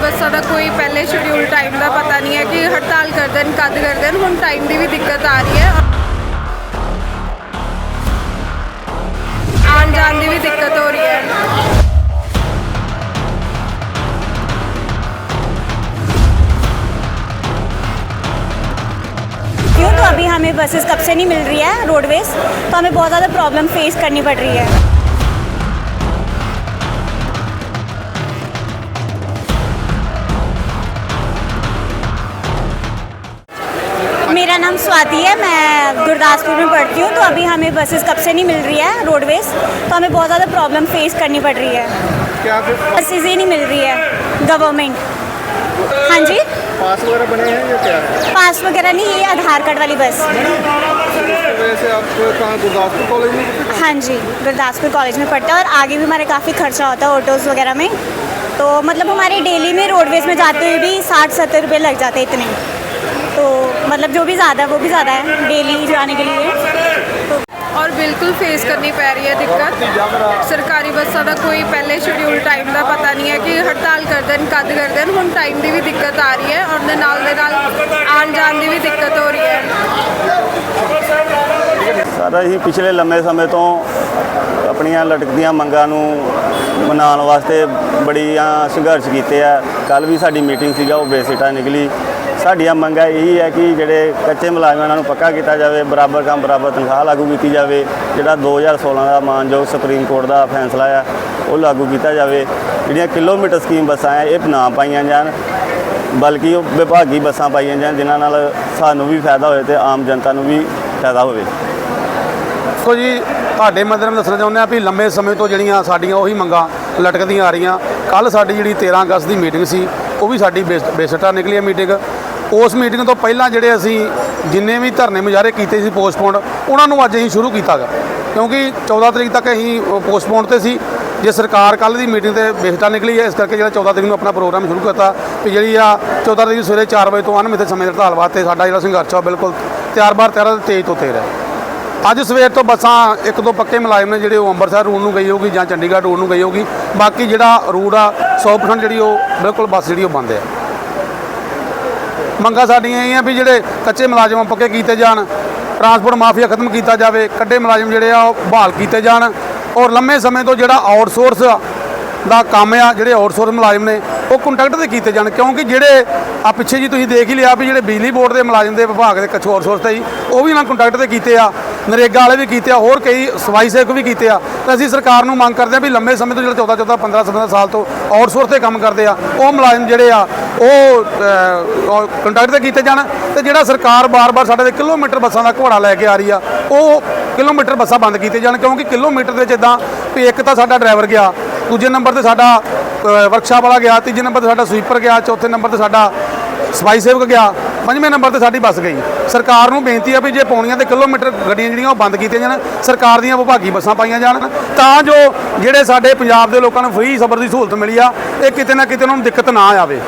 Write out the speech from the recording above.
ਬੱਸਾਂ ਦਾ ਕੋਈ ਪਹਿਲੇ ਸ਼ਡਿਊਲ ਟਾਈਮ ਦਾ ਪਤਾ ਨਹੀਂ ਹੈ ਕਿ ਹੜਤਾਲ ਕਰਦੇ ਨੇ ਕਦ ਕਰਦੇ ਨੇ ਹੁਣ ਟਾਈਮ ਦੀ ਵੀ ਦਿੱਕਤ ਆ ਰਹੀ ਹੈ। ਆਉਣ ਜਾਣ ਦੀ ਵੀ ਦਿੱਕਤ ਹੋ ਰਹੀ हमें बसेस कब से नहीं मिल रही है रोडवेज़ तो हमें बहुत ज़्यादा प्रॉब्लम फेस करनी पड़ रही है। मेरा नाम स्वाति है मैं गुरदासपुर में पढ़ती हूँ तो अभी हमें बसेस कब से नहीं मिल रही है रोडवेज़ तो हमें बहुत ज़्यादा प्रॉब्लम फेस करनी पड़ रही है। क्या बसेज ही नहीं मिल रही है गवर्नमेंट हाँ जी। पास वगैरह बने हैं या क्या? है पास वगैरह नहीं ये आधार कार्ड वाली बस। वैसे आप कहाँ गुरदासपुर कॉलेज में हाँ? जी गुरदासपुर कॉलेज में पढ़ते हैं और आगे भी हमारे काफ़ी खर्चा होता है ऑटोज़ वगैरह में। तो मतलब हमारे डेली में रोडवेज़ में जाते हुए भी साठ सत्तर रुपये लग जाते हैं इतने। तो मतलब जो भी ज़्यादा है वो भी ज़्यादा है डेली जाने के लिए। ਫੇਸ ਕਰਨੀ ਪੈ ਰਹੀ ਹੈ ਦਿੱਕਤ। ਸਰਕਾਰੀ ਬੱਸਾਂ ਦਾ ਕੋਈ ਪਹਿਲੇ ਸ਼ਡਿਊਲ ਟਾਈਮ ਦਾ ਪਤਾ ਨਹੀਂ ਹੈ ਕਿ ਹੜਤਾਲ ਕਰਦੇ ਨੇ ਕਦ ਕਰਦੇ ਦੇਣ। ਹੁਣ ਟਾਈਮ ਦੀ ਵੀ ਦਿੱਕਤ ਆ ਰਹੀ ਹੈ ਔਰ ਦੇ ਨਾਲ ਦੇ ਨਾਲ ਆਉਣ ਜਾਣ ਦੀ ਵੀ ਦਿੱਕਤ ਹੋ ਰਹੀ ਹੈ। ਸਰ ਅਸੀਂ ਪਿਛਲੇ ਲੰਮੇ ਸਮੇਂ ਤੋਂ ਆਪਣੀਆਂ ਲਟਕਦੀਆਂ ਮੰਗਾਂ ਨੂੰ ਮਨਾਉਣ ਵਾਸਤੇ ਬੜੀਆਂ ਸੰਘਰਸ਼ ਕੀਤੇ ਆ। ਕੱਲ ਵੀ ਸਾਡੀ ਮੀਟਿੰਗ ਸੀਗਾ, ਉਹ ਬੇਸਿਟਾ ਨਿਕਲੀ। ਸਾਡੀਆਂ ਮੰਗਾਂ ਇਹੀ ਹੈ ਕਿ ਜਿਹੜੇ ਕੱਚੇ ਮੁਲਾਜ਼ਮਾਂ ਉਹਨਾਂ ਨੂੰ ਪੱਕਾ ਕੀਤਾ ਜਾਵੇ, ਬਰਾਬਰ ਕੰਮ, ਬਰਾਬਰ ਤਨਖਾਹ ਲਾਗੂ ਕੀਤੀ ਜਾਵੇ। ਜਿਹੜਾ 2016 ਦਾ ਮਾਨਯੋਗ ਸੁਪਰੀਮ ਕੋਰਟ ਦਾ ਫੈਸਲਾ ਆ, ਉਹ ਲਾਗੂ ਕੀਤਾ ਜਾਵੇ। ਜਿਹੜੀਆਂ ਕਿਲੋਮੀਟਰ ਸਕੀਮ ਬੱਸਾਂ ਆ, ਇਹ ਨਾ ਪਾਈਆਂ ਜਾਣ, ਬਲਕਿ ਉਹ ਵਿਭਾਗੀ ਬੱਸਾਂ ਪਾਈਆਂ ਜਾਣ, ਜਿਨ੍ਹਾਂ ਨਾਲ ਸਾਨੂੰ ਵੀ ਫਾਇਦਾ ਹੋਵੇ ਤੇ ਆਮ ਜਨਤਾ ਨੂੰ ਵੀ ਫਾਇਦਾ ਹੋਵੇ। ਦੇਖੋ ਜੀ, ਤੁਹਾਡੇ ਮਦਦ ਦੱਸਣਾ ਚਾਹੁੰਦੇ ਆ ਵੀ ਲੰਬੇ ਸਮੇਂ ਤੋਂ ਜਿਹੜੀਆਂ ਸਾਡੀਆਂ ਉਹੀ ਮੰਗਾਂ ਲਟਕਦੀਆਂ ਆ ਰਹੀਆਂ। ਕੱਲ ਸਾਡੀ ਜਿਹੜੀ 13 ਅਗਸਤ ਦੀ ਮੀਟਿੰਗ ਸੀ, ਉਹ ਵੀ ਸਾਡੀ ਬੇਸ- ਬੇਸਟਾ ਨਿਕਲੀ ਹੈ ਮੀਟਿੰਗ ਉਸ ਮੀਟਿੰਗ ਤੋਂ ਪਹਿਲਾਂ ਜਿਹੜੇ ਅਸੀਂ ਜਿੰਨੇ ਵੀ ਧਰਨੇ ਮੁਜ਼ਾਹਰੇ ਕੀਤੇ ਸੀ ਪੋਸਟਪੋਨ ਉਹਨਾਂ ਨੂੰ ਅੱਜ ਅਸੀਂ ਸ਼ੁਰੂ ਕੀਤਾ ਗਾ ਕਿਉਂਕਿ 14 ਤਰੀਕ ਤੱਕ ਅਸੀਂ ਪੋਸਟਪੋਨ ਤੇ ਸੀ। ਜੇ ਸਰਕਾਰ ਕੱਲ ਦੀ ਮੀਟਿੰਗ ਤੇ ਬੇਸਟਾ ਨਿਕਲੀ ਹੈ, ਇਸ ਕਰਕੇ ਜਿਹੜਾ 14 ਤਰੀਕ ਨੂੰ ਆਪਣਾ ਪ੍ਰੋਗਰਾਮ ਸ਼ੁਰੂ ਕੀਤਾ ਵੀ ਜਿਹੜੀ ਆ 14 ਤਰੀਕ ਨੂੰ ਸਵੇਰੇ 4 ਵਜੇ ਤੋਂ ਅਨਮਿੱਥੇ ਸਮੇਂ ਦੇ ਹੜਤਾਲ ਵਾਸਤੇ ਸਾਡਾ ਜਿਹੜਾ ਸੰਘਰਸ਼ ਆ ਉਹ ਬਿਲਕੁਲ ਤਿਆਰ-ਬਾਰ ਤਿਆਰ ਤੇ ਤੇਜ਼ ਤੋਂ ਤੇਜ਼ ਹੈ ਅੱਜ ਸਵੇਰ ਤੋਂ ਬੱਸਾਂ ਇੱਕ ਦੋ ਪੱਕੇ ਮੁਲਾਜ਼ਮ ਨੇ ਜਿਹੜੇ ਉਹ ਅੰਮ੍ਰਿਤਸਰ ਰੂਟ ਨੂੰ ਗਈ ਹੋਊਗੀ ਜਾਂ ਚੰਡੀਗੜ੍ਹ ਰੂਟ ਨੂੰ ਗਈ ਹੋਊਗੀ। ਬਾਕੀ ਜਿਹੜਾ ਰੂਟ ਆ 100% ਜਿਹੜੀ ਉਹ ਬਿਲਕੁਲ ਬੱਸ ਜਿਹੜੀ ਉਹ ਬੰਦ ਹੈ ਮੰਗਾਂ ਸਾਡੀਆਂ ਇਹ ਆ ਵੀ ਜਿਹੜੇ ਕੱਚੇ ਮੁਲਾਜ਼ਮ ਪੱਕੇ ਕੀਤੇ ਜਾਣ ਟਰਾਂਸਪੋਰਟ ਮਾਫੀਆ ਖਤਮ ਕੀਤਾ ਜਾਵੇ ਕੱਡੇ ਮੁਲਾਜ਼ਮ ਜਿਹੜੇ ਆ, ਉਹ ਬਹਾਲ ਕੀਤੇ ਜਾਣ। ਔਰ ਲੰਮੇ ਸਮੇਂ ਤੋਂ ਜਿਹੜਾ ਆਊਟਸੋਰਸ ਦਾ ਕੰਮ ਆ, ਜਿਹੜੇ ਆਊਟਸੋਰਸ ਮੁਲਾਜ਼ਮ ਨੇ, ਉਹ ਕੰਟਰੈਕਟ ਤੇ ਕੀਤੇ ਜਾਣ। ਕਿਉਂਕਿ ਜਿਹੜੇ, ਆ ਪਿੱਛੇ ਜੀ ਤੁਸੀਂ ਦੇਖ ਹੀ ਲਿਆ ਵੀ ਜਿਹੜੇ ਬਿਜਲੀ ਬੋਰਡ ਦੇ ਮੁਲਾਜ਼ਮ ਦੇ ਵਿਭਾਗ ਦੇ ਕੱਛੂ ਆਊਟਸੋਰਸ ਤੇ ਜੀ, ਉਹ ਵੀ ਨਾ ਕੰਟਰੈਕਟ ਤੇ ਕੀਤੇ ਆ, ਨਰੇਗਾ ਵਾਲੇ ਵੀ ਕੀਤੇ ਆ, ਹੋਰ ਕਈ ਸਵਾਈ ਸੇਵਕ ਵੀ ਕੀਤੇ ਆ। ਤਾਂ ਅਸੀਂ ਸਰਕਾਰ ਨੂੰ ਮੰਗ ਕਰਦੇ ਆ ਵੀ ਲੰਮੇ ਸਮੇਂ ਤੋਂ ਜਿਹੜਾ 14 14 15 17 ਸਾਲ ਤੋਂ ਆਊਟਸੋਰਸ ਤੇ ਕੰਮ ਕਰਦੇ ਆ, ਉਹ ਮੁਲਾਜ਼ਮ ਜਿਹੜੇ ਆ ਉਹ ਕੰਟਰੈਕਟ ਤੇ ਕੀਤੇ ਜਾਣ ਤੇ ਜਿਹੜਾ ਸਰਕਾਰ ਬਾਰ-ਬਾਰ ਸਾਡੇ ਦੇ ਕਿਲੋਮੀਟਰ ਬੱਸਾਂ ਦਾ ਘੋੜਾ ਲੈ ਕੇ ਆ ਰਹੀ ਆ, ਉਹ ਕਿਲੋਮੀਟਰ ਬੱਸਾਂ ਬੰਦ ਕੀਤੇ ਜਾਣ ਕਿਉਂਕਿ ਕਿਲੋਮੀਟਰ ਦੇ ਵਿੱਚ ਇਦਾਂ ਵੀ ਇੱਕ ਤਾਂ ਸਾਡਾ ਡਰਾਈਵਰ ਗਿਆ, ਦੂਜੇ ਨੰਬਰ ਤੇ ਸਾਡਾ ਵਰਕਸ਼ਾਪ ਵਾਲਾ ਗਿਆ, ਤੀਜੇ ਨੰਬਰ ਤੇ ਸਾਡਾ ਸਵੀਪਰ ਗਿਆ, ਚੌਥੇ ਨੰਬਰ ਤੇ ਸਾਡਾ ਸਫ਼ਾਈ ਸੇਵਕ ਗਿਆ, ਪੰਜਵੇਂ ਨੰਬਰ ਤੇ ਸਾਡੀ ਬੱਸ ਗਈ। ਸਰਕਾਰ ਨੂੰ ਬੇਨਤੀ ਆ ਵੀ ਜੇ ਪੌਣੀਆਂ ਤੇ ਕਿਲੋਮੀਟਰ ਗੱਡੀਆਂ ਜਿਹੜੀਆਂ ਉਹ ਬੰਦ ਕੀਤੀਆਂ ਜਾਣ, ਸਰਕਾਰ ਦੀਆਂ ਵਿਭਾਗੀ ਬੱਸਾਂ ਪਾਈਆਂ ਜਾਣ, ਤਾਂ ਜੋ ਜਿਹੜੇ ਸਾਡੇ ਪੰਜਾਬ ਦੇ ਲੋਕਾਂ ਨੂੰ ਫ੍ਰੀ ਸਬਰ ਦੀ ਸਹੂਲਤ ਮਿਲੀ ਆ, ਇਹ ਕਿਤੇ ਨਾ ਕਿਤੇ ਉਹਨਾਂ ਨੂੰ ਦਿੱਕਤ ਨਾ ਆਵੇ।